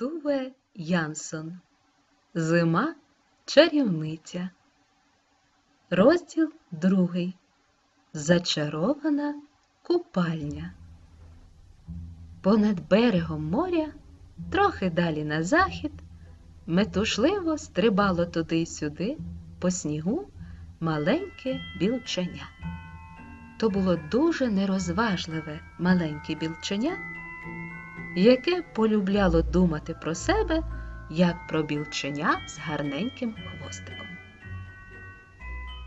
Туве Янсон Зима чарівниця. Розділ другий. Зачарована купальня. Понад берегом моря, трохи далі на захід, метушливо стрибало туди й сюди по снігу маленьке білченя. То було дуже нерозважливе маленьке білченя, яке полюбляло думати про себе як про білченя з гарненьким хвостиком.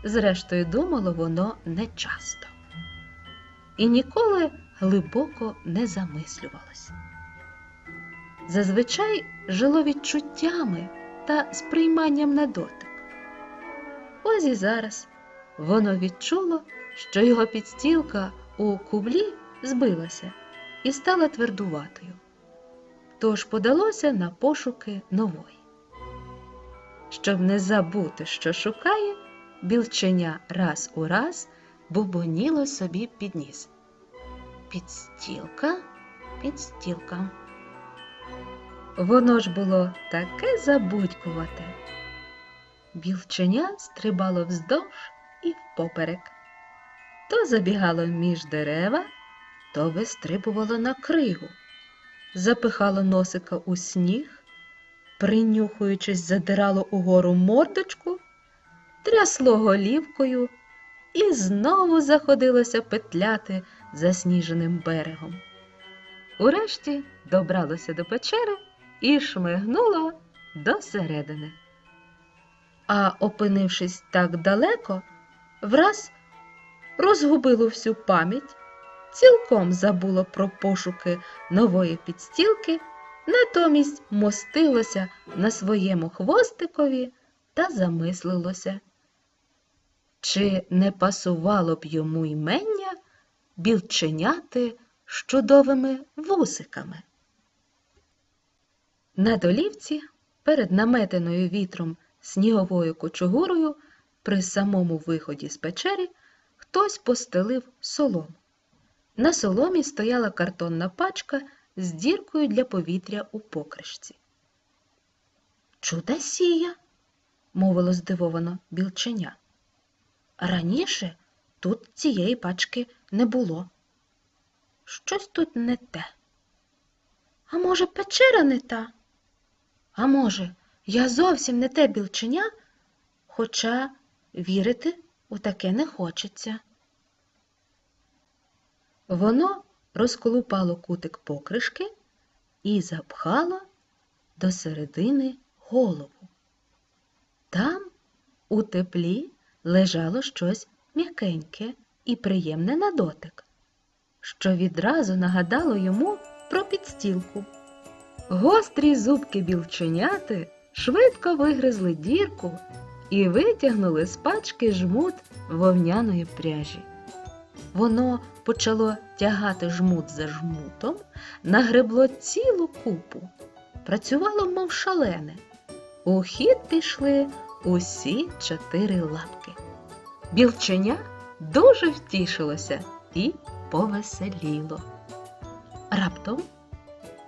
Зрештою, думало воно нечасто і ніколи глибоко не замислювалось. Зазвичай жило відчуттями та сприйманням на дотик. Ось і зараз воно відчуло, що його підстілка у кублі збилася і стала твердуватою тож подалося на пошуки нової. Щоб не забути, що шукає, білченя раз у раз бубоніло собі під ніс. Підстілка, підстілка. Воно ж було таке забудькувате. Білченя стрибало вздовж і впоперек. То забігало між дерева, то вистрибувало на кригу запихало носика у сніг, принюхуючись, задирало угору мордочку, трясло голівкою і знову заходилося петляти засніженим берегом. Урешті добралося до печери і шмигнуло до середини. А, опинившись так далеко, враз розгубило всю пам'ять цілком забуло про пошуки нової підстілки, натомість мостилося на своєму хвостикові та замислилося. Чи не пасувало б йому ймення білченяти з чудовими вусиками? На долівці, перед наметеною вітром сніговою кочугурою, при самому виході з печери, хтось постелив солому. На соломі стояла картонна пачка з діркою для повітря у покришці. Чудосія, мовило здивовано білченя. Раніше тут цієї пачки не було. Щось тут не те. А може, печера не та? А може, я зовсім не те білченя, хоча вірити у таке не хочеться. Воно розколупало кутик покришки і запхало до середини голову. Там у теплі лежало щось м'якеньке і приємне на дотик, що відразу нагадало йому про підстілку. Гострі зубки білченяти швидко вигризли дірку і витягнули з пачки жмут вовняної пряжі. Воно почало тягати жмут за жмутом, нагребло цілу купу, працювало, мов шалене. У хід пішли усі чотири лапки. Білченя дуже втішилося і повеселіло. Раптом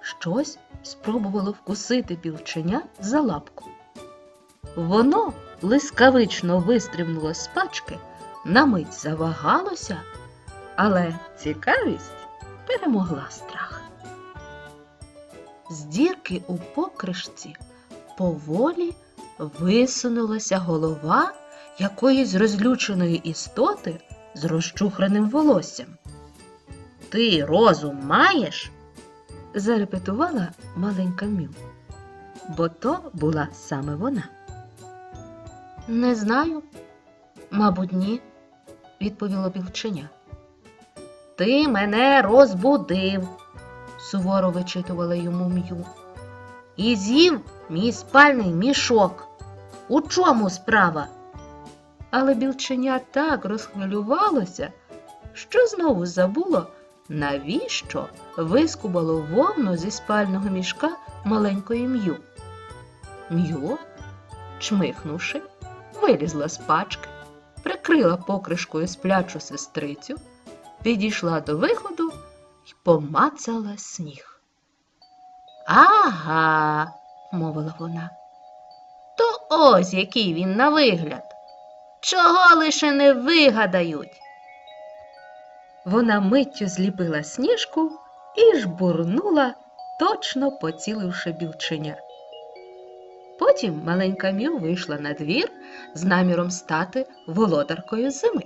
щось спробувало вкусити білченя за лапку. Воно блискавично вистрибнуло з пачки, на мить завагалося але цікавість перемогла страх. З дірки у покришці поволі висунулася голова якоїсь розлюченої істоти з розчухраним волоссям. Ти розум маєш? зарепетувала маленька Мю, бо то була саме вона. Не знаю, мабуть, ні, відповіло білченя. Ти мене розбудив, суворо вичитувала йому м'ю. І з'їв мій спальний мішок. У чому справа? Але білченя так розхвилювалося, що знову забуло, навіщо вискубало вовну зі спального мішка маленької м'ю. М'ю, чмихнувши, вилізла з пачки, прикрила покришкою сплячу сестрицю підійшла до виходу і помацала сніг. Ага, мовила вона. То ось який він на вигляд. Чого лише не вигадають. Вона миттю зліпила сніжку і жбурнула, точно поціливши білченя. Потім маленька Мю вийшла на двір з наміром стати володаркою зими.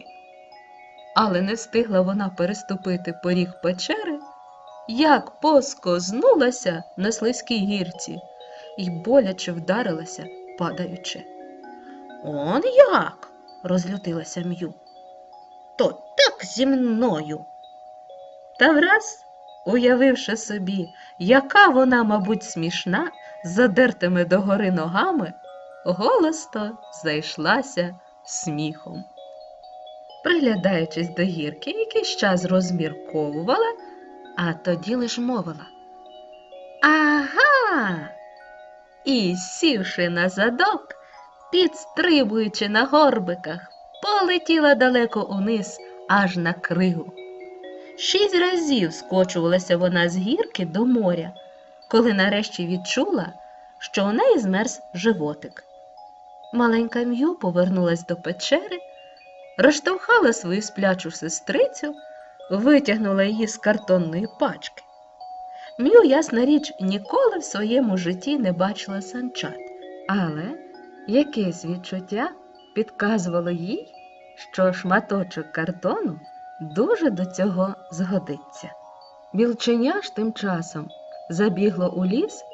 Але не встигла вона переступити поріг печери, як поскознулася на слизькій гірці і боляче вдарилася, падаючи. Он як? розлютилася М'ю. То так зі мною. Та враз, уявивши собі, яка вона, мабуть, смішна, задертими догори ногами, голосно зайшлася сміхом. Приглядаючись до гірки, якийсь час розмірковувала, а тоді лиш мовила. Ага. І сівши на задок, підстрибуючи на горбиках, полетіла далеко униз, аж на кригу. Шість разів скочувалася вона з гірки до моря, коли нарешті відчула, що у неї змерз животик. Маленька М'ю повернулась до печери, розштовхала свою сплячу сестрицю, витягнула її з картонної пачки. М'ю, ясна річ, ніколи в своєму житті не бачила санчат, але якесь відчуття підказувало їй, що шматочок картону дуже до цього згодиться. Білченя ж тим часом забігло у ліс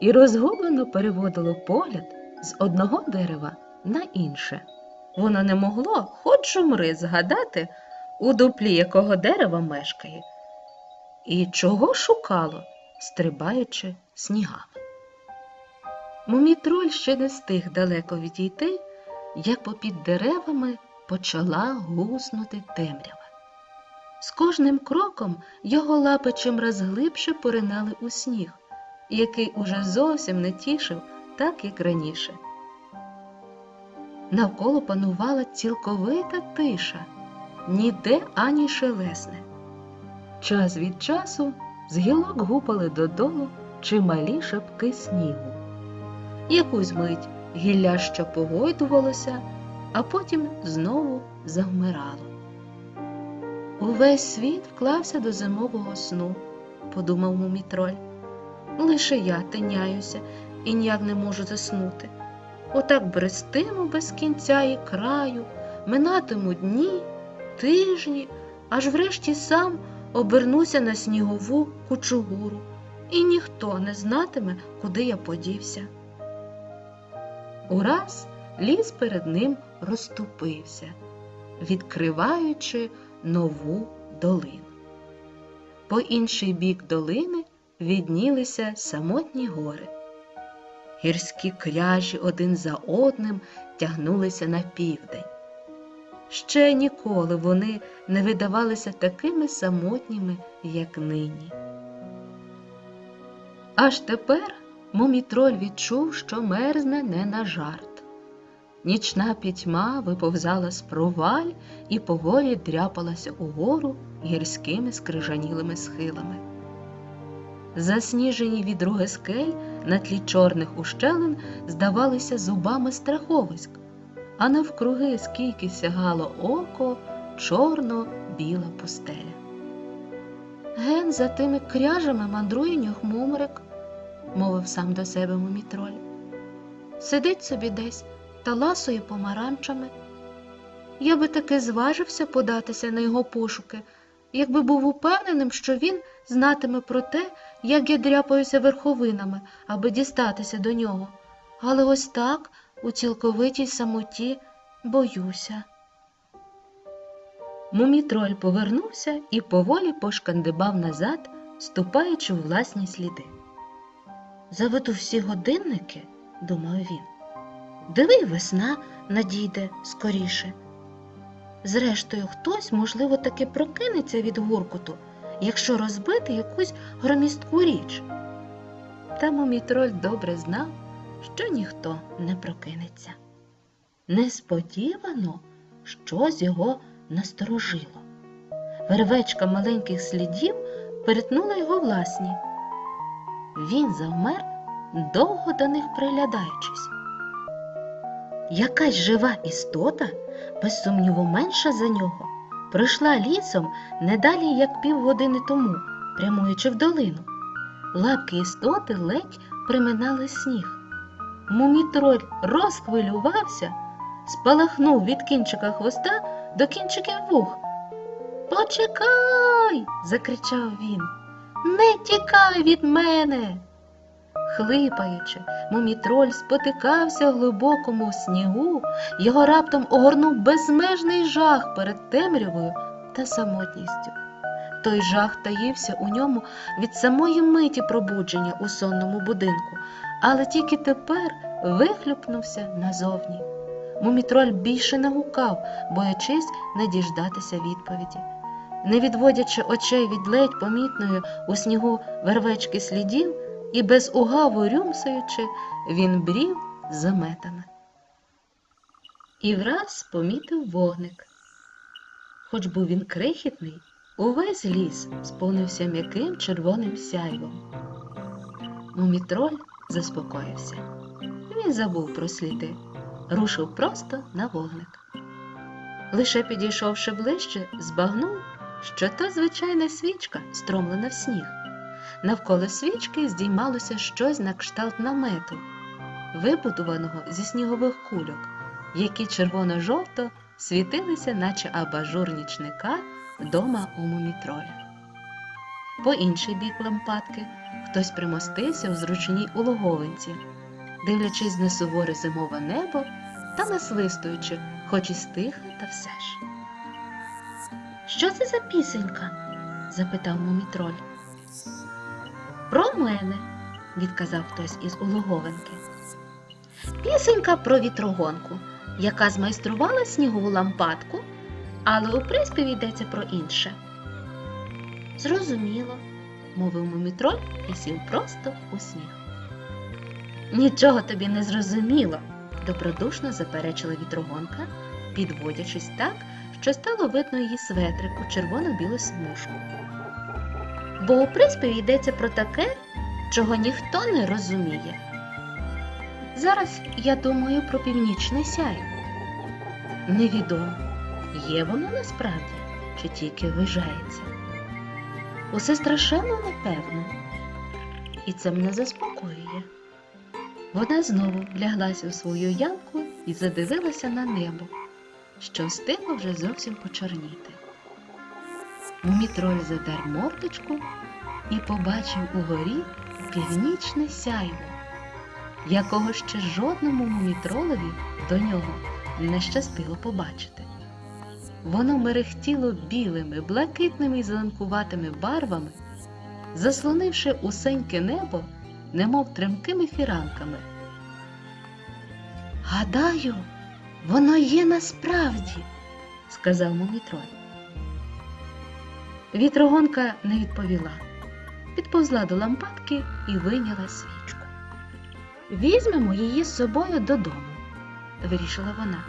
і розгублено переводило погляд з одного дерева на інше. Воно не могло, хоч умри, згадати, у дуплі якого дерева мешкає, і чого шукало, стрибаючи снігами. Мумітроль ще не встиг далеко відійти, як попід деревами почала гуснути темрява. З кожним кроком його лапи чимраз глибше поринали у сніг, який уже зовсім не тішив, так як раніше. Навколо панувала цілковита тиша, ніде ані шелесне. Час від часу з гілок гупали додолу чималі шапки снігу. Якусь мить гілля що погойдувалося, а потім знову завмирало. Увесь світ вклався до зимового сну, подумав мумітроль. Лише я тиняюся і ніяк не можу заснути. Отак брестиму без кінця і краю, минатиму дні, тижні, аж врешті сам обернуся на снігову кучугуру, і ніхто не знатиме, куди я подівся. Ураз ліс перед ним розступився, відкриваючи нову долину. По інший бік долини віднілися самотні гори. Гірські кряжі один за одним тягнулися на південь. Ще ніколи вони не видавалися такими самотніми, як нині. Аж тепер мумітроль відчув, що мерзне не на жарт. Нічна пітьма виповзала з проваль і поволі дряпалася угору гірськими скрижанілими схилами. Засніжені відруги скель на тлі чорних ущелин здавалися зубами страховиськ, а навкруги, скільки сягало око, чорно-біла пустеля. Ген за тими кряжами мандрує нюхмумрик, мовив сам до себе мумітроль. Сидить собі десь та ласує помаранчами. Я би таки зважився податися на його пошуки, якби був упевненим, що він знатиме про те, як я дряпаюся верховинами, аби дістатися до нього. Але ось так, у цілковитій самоті, боюся. Мумітроль повернувся і поволі пошкандибав назад, ступаючи у власні сліди. Заведу всі годинники, думав він. Диви, весна надійде скоріше. Зрештою, хтось, можливо, таки прокинеться від гуркуту, якщо розбити якусь громістку річ. Та мумітроль добре знав, що ніхто не прокинеться. Несподівано щось його насторожило. Вервечка маленьких слідів перетнула його власні. він завмер, довго до них приглядаючись. Якась жива істота, без сумніву менша за нього, пройшла лісом не далі, як півгодини тому, прямуючи в долину. Лапки істоти ледь приминали сніг. Мумітроль розхвилювався, спалахнув від кінчика хвоста до кінчиків вух. Почекай. закричав він. Не тікай від мене. Хлипаючи, мумітроль спотикався в глибокому снігу, його раптом огорнув безмежний жах перед темрявою та самотністю. Той жах таївся у ньому від самої миті пробудження у сонному будинку, але тільки тепер вихлюпнувся назовні. Мумітроль більше не гукав, боячись не діждатися відповіді. Не відводячи очей від ледь помітної у снігу вервечки слідів і без угаву рюмсаючи, він брів заметами. І враз помітив вогник. Хоч був він крихітний, увесь ліс сповнився м'яким червоним сяйвом. Мумітроль заспокоївся. Він забув про сліди, рушив просто на вогник. Лише підійшовши ближче, збагнув, що то звичайна свічка, стромлена в сніг. Навколо свічки здіймалося щось на кшталт намету, вибудованого зі снігових кульок, які червоно-жовто світилися, наче абажур нічника дома у мумітроля. По інший бік лампадки хтось примостився у зручній улоговинці, дивлячись на суворе зимове небо та насвистуючи, хоч і стиха, та все ж. Що це за пісенька? запитав мумітроль. Про мене, відказав хтось із улоговинки. Пісенька про вітрогонку, яка змайструвала снігову лампадку, але у приспіві йдеться про інше. Зрозуміло, мовив мумітроль і сів просто у сніг. Нічого тобі не зрозуміло, добродушно заперечила вітрогонка, підводячись так, що стало видно її светрик у червоно-білу смужку. Бо у приспіві йдеться про таке, чого ніхто не розуміє. Зараз я думаю про північне сяйво. Невідомо, є воно насправді чи тільки вижається. Усе страшенно непевно, і це мене заспокоює. Вона знову вляглася у свою ямку і задивилася на небо, що встигло вже зовсім почорніти. Мумітроль задер мордочку і побачив угорі північне сяйво, якого ще жодному мумітролові до нього не щастило побачити. Воно мерехтіло білими, блакитними і зеленкуватими барвами, заслонивши усеньке небо, немов тремкими фіранками. Гадаю, воно є насправді, сказав мумітроль. Вітрогонка не відповіла, підповзла до лампадки і вийняла свічку. Візьмемо її з собою додому, вирішила вона,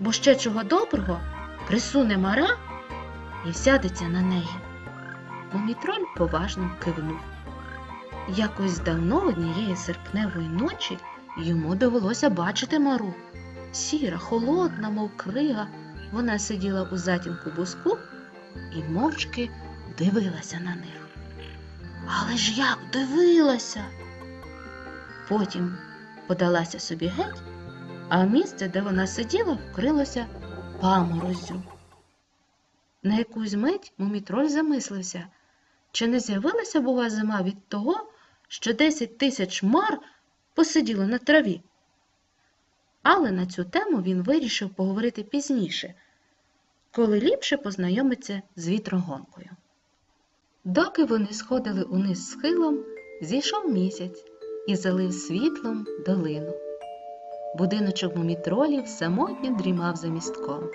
бо ще чого доброго присуне мара і сядеться на неї. Мумітроль поважно кивнув. Якось давно однієї серпневої ночі йому довелося бачити мару. Сіра, холодна, мов крига, вона сиділа у затінку буску і мовчки дивилася на них. Але ж як дивилася? Потім подалася собі геть, а місце, де вона сиділа, вкрилося паморозю. На якусь мить мумітроль замислився, чи не з'явилася бува зима від того, що десять тисяч мар посиділи на траві. Але на цю тему він вирішив поговорити пізніше, коли ліпше познайомиться з вітрогонкою. Доки вони сходили униз схилом, зійшов місяць і залив світлом долину. Будиночок мумітролів самотньо дрімав за містком.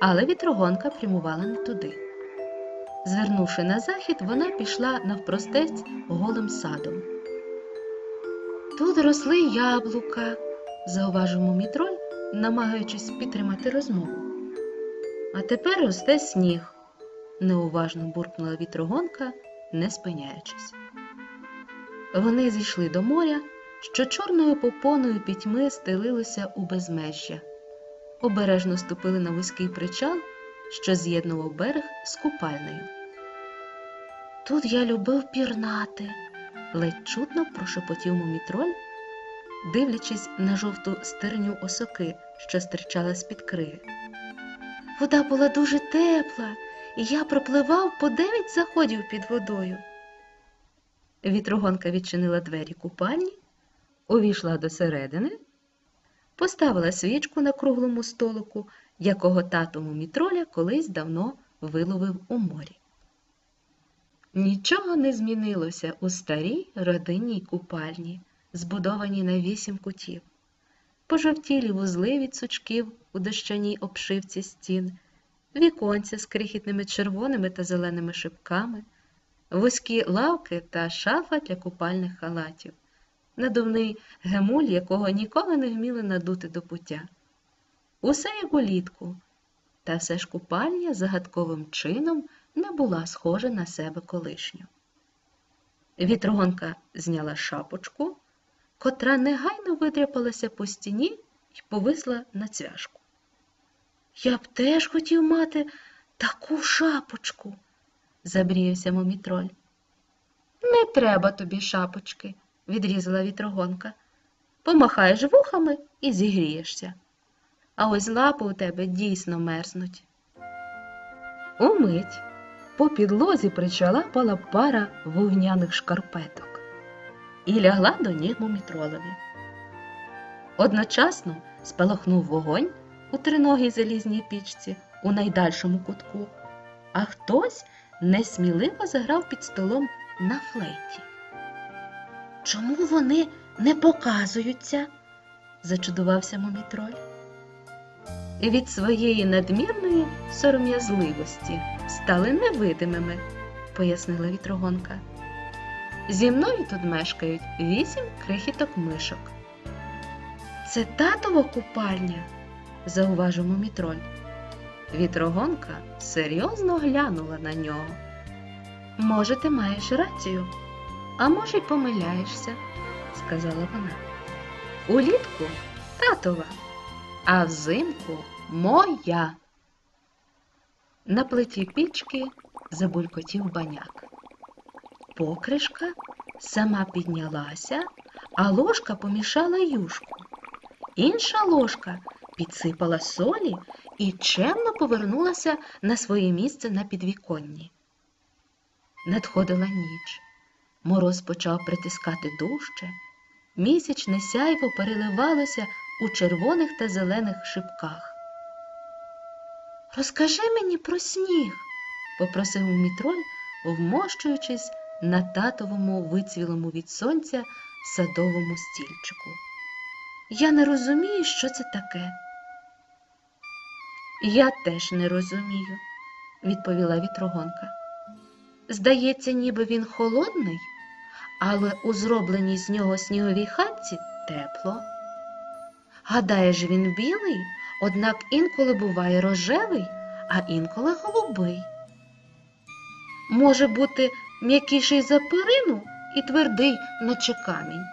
Але вітрогонка прямувала не туди. Звернувши на захід, вона пішла навпростець голим садом. Тут росли яблука, зауважив мумітроль, намагаючись підтримати розмову. А тепер росте сніг, неуважно буркнула вітрогонка, не спиняючись. Вони зійшли до моря, що чорною попоною пітьми стелилося у безмежжя. Обережно ступили на вузький причал, що з'єднував берег з купальнею. Тут я любив пірнати, ледь чутно прошепотів мумітроль, дивлячись на жовту стерню осоки, що стирчала з-під криги. Вода була дуже тепла, і я пропливав по дев'ять заходів під водою. Вітрогонка відчинила двері купальні, увійшла до середини, поставила свічку на круглому столику, якого тато мумітроля колись давно виловив у морі. Нічого не змінилося у старій родинній купальні, збудованій на вісім кутів. Пожовтілі вузли від сучків у дощаній обшивці стін, віконця з крихітними червоними та зеленими шипками, вузькі лавки та шафа для купальних халатів, надувний гемуль, якого ніколи не вміли надути до пуття. Усе як улітку, та все ж купальня загадковим чином не була схожа на себе колишню. Вітрогонка зняла шапочку, котра негайно видряпалася по стіні і повисла на цвяшку. Я б теж хотів мати таку шапочку, забріявся мумітроль. Не треба тобі шапочки, відрізала вітрогонка. Помахаєш вухами і зігрієшся. А ось лапи у тебе дійсно мерзнуть. Умить по підлозі причалапала пара вогняних шкарпеток і лягла до ніг мумітролові. Одночасно спалахнув вогонь у триногій залізній пічці у найдальшому кутку, а хтось несміливо заграв під столом на флейті. Чому вони не показуються? зачудувався мумітроль. І від своєї надмірної сором'язливості стали невидимими, пояснила вітрогонка. Зі мною тут мешкають вісім крихіток мишок. Це татова купальня, зауважив мумітроль. Вітрогонка серйозно глянула на нього. Може, ти маєш рацію, а може, й помиляєшся, сказала вона. Улітку татова, а взимку моя. На плиті пічки забулькотів баняк. Покришка сама піднялася, а ложка помішала юшку. Інша ложка підсипала солі і чемно повернулася на своє місце на підвіконні. Надходила ніч. Мороз почав притискати дужче. Місячне сяйво переливалося у червоних та зелених шипках. Розкажи мені про сніг, попросив мітроль, вмощуючись на татовому вицвілому від сонця садовому стільчику. Я не розумію, що це таке. Я теж не розумію, відповіла вітрогонка. Здається, ніби він холодний, але у зробленій з нього сніговій хатці тепло. Гадаєш, він білий, однак інколи буває рожевий, а інколи голубий. Може бути м'якіший за перину і твердий, наче камінь.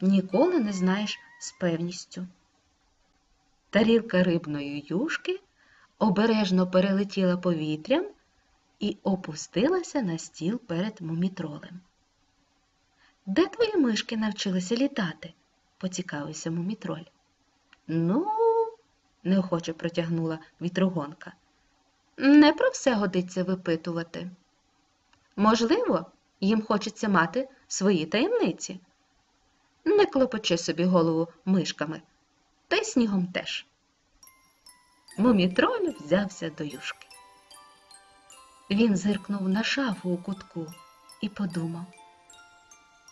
Ніколи не знаєш з певністю. Тарілка рибної юшки обережно перелетіла повітрям і опустилася на стіл перед мумітролем. Де твої мишки навчилися літати? поцікавився мумітроль. Ну, неохоче протягнула вітрогонка. Не про все годиться випитувати. Можливо, їм хочеться мати свої таємниці. Не клопочи собі голову мишками, та й снігом теж. Мумітроль взявся до юшки. Він зиркнув на шафу у кутку і подумав,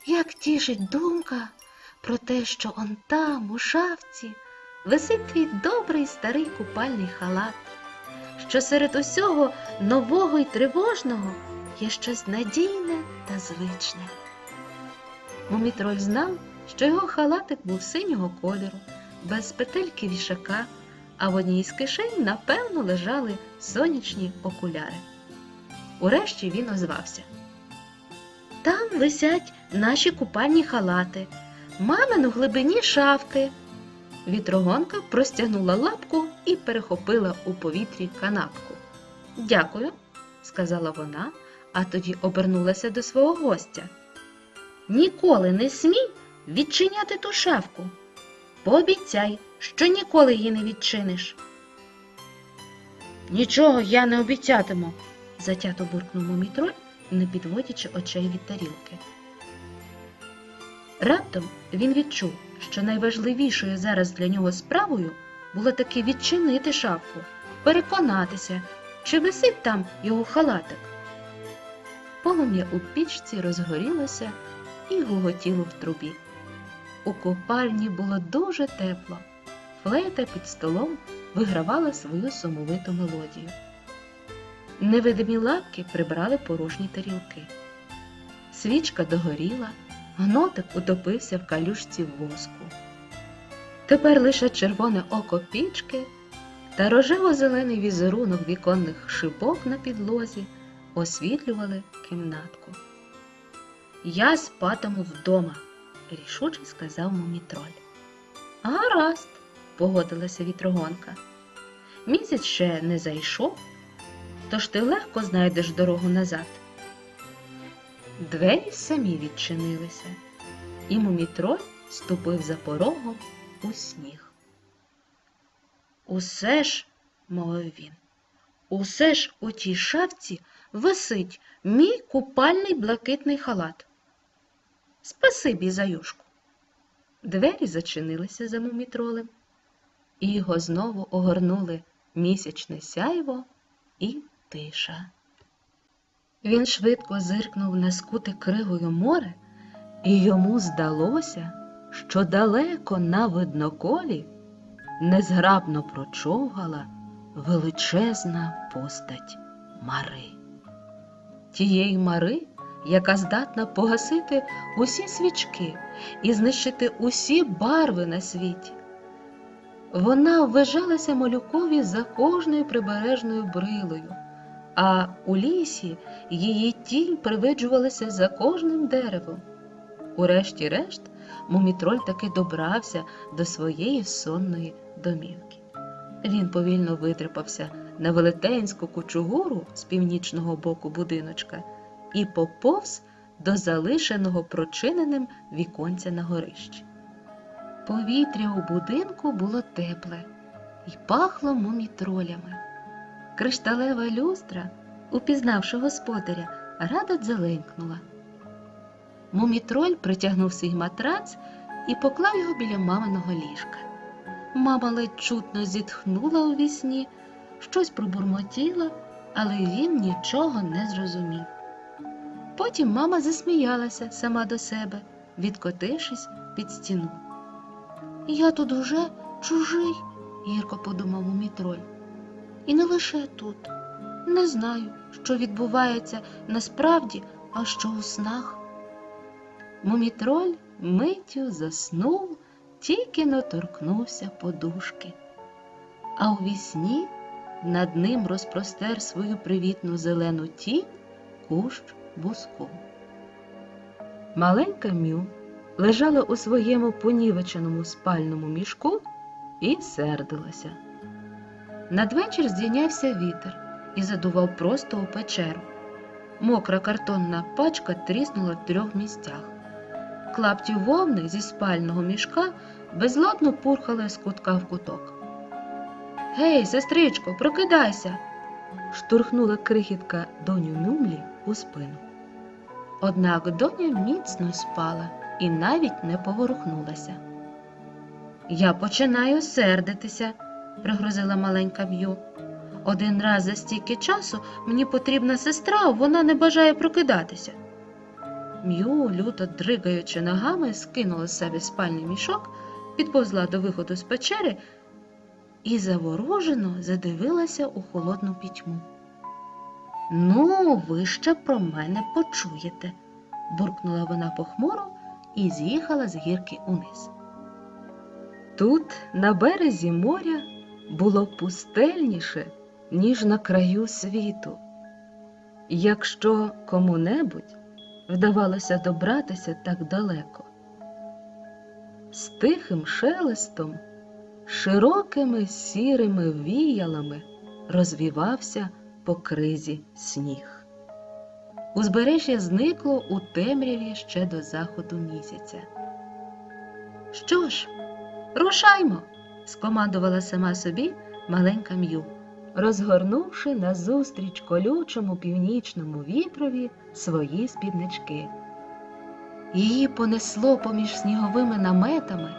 як тішить думка про те, що он там, у шафці, висить твій добрий старий купальний халат, що серед усього нового й тривожного є щось надійне та звичне. Мумітроль знав, що його халатик був синього кольору, без петельки вішака, а в одній з кишень, напевно, лежали сонячні окуляри. Урешті він озвався. Там висять наші купальні халати, мамин у глибині шафки. Вітрогонка простягнула лапку і перехопила у повітрі канапку. Дякую, сказала вона, а тоді обернулася до свого гостя. Ніколи не смій відчиняти ту шафку. Пообіцяй, що ніколи її не відчиниш. Нічого я не обіцятиму, затято буркнув мумітроль, не підводячи очей від тарілки. Раптом він відчув, що найважливішою зараз для нього справою було таки відчинити шафку, переконатися, чи висить там його халатик. Полум'я у пічці розгорілося і гуготіло в трубі. У купальні було дуже тепло. Флейта під столом вигравала свою сумовиту мелодію. Невидимі лапки прибрали порожні тарілки. Свічка догоріла, гнотик утопився в калюшці воску. Тепер лише червоне око пічки та рожево-зелений візерунок віконних шибок на підлозі освітлювали кімнатку. Я спатиму вдома, рішуче сказав мумітроль. Гаразд, погодилася вітрогонка. Місяць ще не зайшов, тож ти легко знайдеш дорогу назад. Двері самі відчинилися, і мумітроль ступив за порогом у сніг. Усе ж, мовив він, усе ж у тій шафці висить мій купальний блакитний халат. Спасибі за юшку. Двері зачинилися за мумітролем, і його знову огорнули місячне сяйво і тиша. Він швидко зиркнув на скуте кригою море, і йому здалося, що далеко на видноколі незграбно прочовгала величезна постать Мари. Тієї Мари, яка здатна погасити усі свічки і знищити усі барви на світі. Вона ввижалася малюкові за кожною прибережною брилою, а у лісі її тінь привиджувалася за кожним деревом. Урешті-решт, мумітроль таки добрався до своєї сонної домівки. Він повільно витрапався на велетенську кучугуру з північного боку будиночка і поповз до залишеного прочиненим віконця на горищі. Повітря у будинку було тепле і пахло мумітролями. Кришталева люстра, упізнавши господаря, радо дзеленькнула. Мумітроль притягнув свій матрац і поклав його біля маминого ліжка. Мама ледь чутно зітхнула у вісні, щось пробурмотіла, але він нічого не зрозумів. Потім мама засміялася сама до себе, відкотившись під стіну. Я тут уже чужий, гірко подумав мумітроль. І не лише тут. Не знаю, що відбувається насправді, а що у снах. Мумітроль миттю заснув, тільки не торкнувся подушки. А у вісні над ним розпростер свою привітну зелену тінь кущ буску. Маленька Мю лежала у своєму понівеченому спальному мішку і сердилася. Надвечір здійнявся вітер і задував просто у печеру. Мокра картонна пачка тріснула в трьох місцях. Клапті вовни зі спального мішка безладно пурхали з кутка в куток. Гей, сестричко, прокидайся. штурхнула крихітка доню Мюмлі у спину. Однак доня міцно спала і навіть не поворухнулася. Я починаю сердитися, пригрозила маленька М'ю. Один раз за стільки часу мені потрібна сестра, вона не бажає прокидатися. М'ю, люто дригаючи ногами, скинула з себе спальний мішок, підповзла до виходу з печери і заворожено задивилася у холодну пітьму. Ну, ви ще про мене почуєте, буркнула вона похмуро і з'їхала з гірки униз. Тут, на березі моря, було пустельніше, ніж на краю світу. Якщо кому-небудь вдавалося добратися так далеко. З тихим шелестом, широкими сірими віялами розвівався по кризі сніг. Узбережжя зникло у темряві ще до заходу місяця. Що ж, рушаймо, скомандувала сама собі маленька М'ю, розгорнувши назустріч колючому північному вітрові свої спіднички. Її понесло поміж сніговими наметами,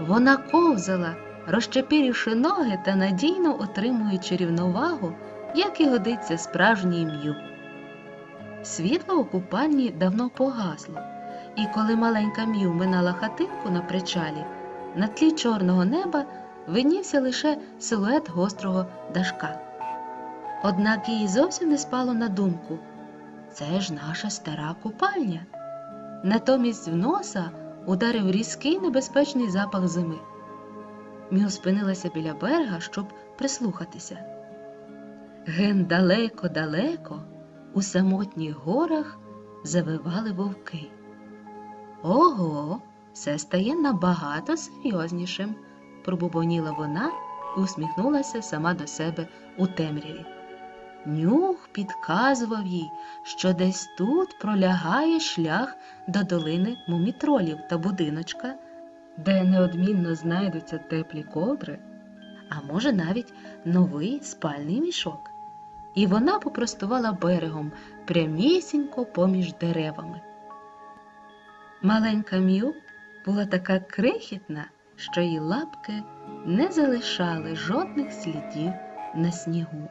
вона ковзала, розчепірівши ноги та надійно отримуючи рівновагу, як і годиться справжній м'ю. Світло у купальні давно погасло, і коли маленька м'ю минала хатинку на причалі, на тлі чорного неба виднівся лише силует гострого дашка. Однак їй зовсім не спало на думку це ж наша стара купальня. Натомість в носа ударив різкий небезпечний запах зими. Мю спинилася біля берега, щоб прислухатися. Ген далеко-далеко у самотніх горах завивали вовки. Ого, все стає набагато серйознішим, пробубоніла вона і усміхнулася сама до себе у темряві. Нюх підказував їй, що десь тут пролягає шлях до долини мумітролів та будиночка, де неодмінно знайдуться теплі ковдри, а може навіть новий спальний мішок. І вона попростувала берегом прямісінько поміж деревами. Маленька М'ю була така крихітна, що її лапки не залишали жодних слідів на снігу.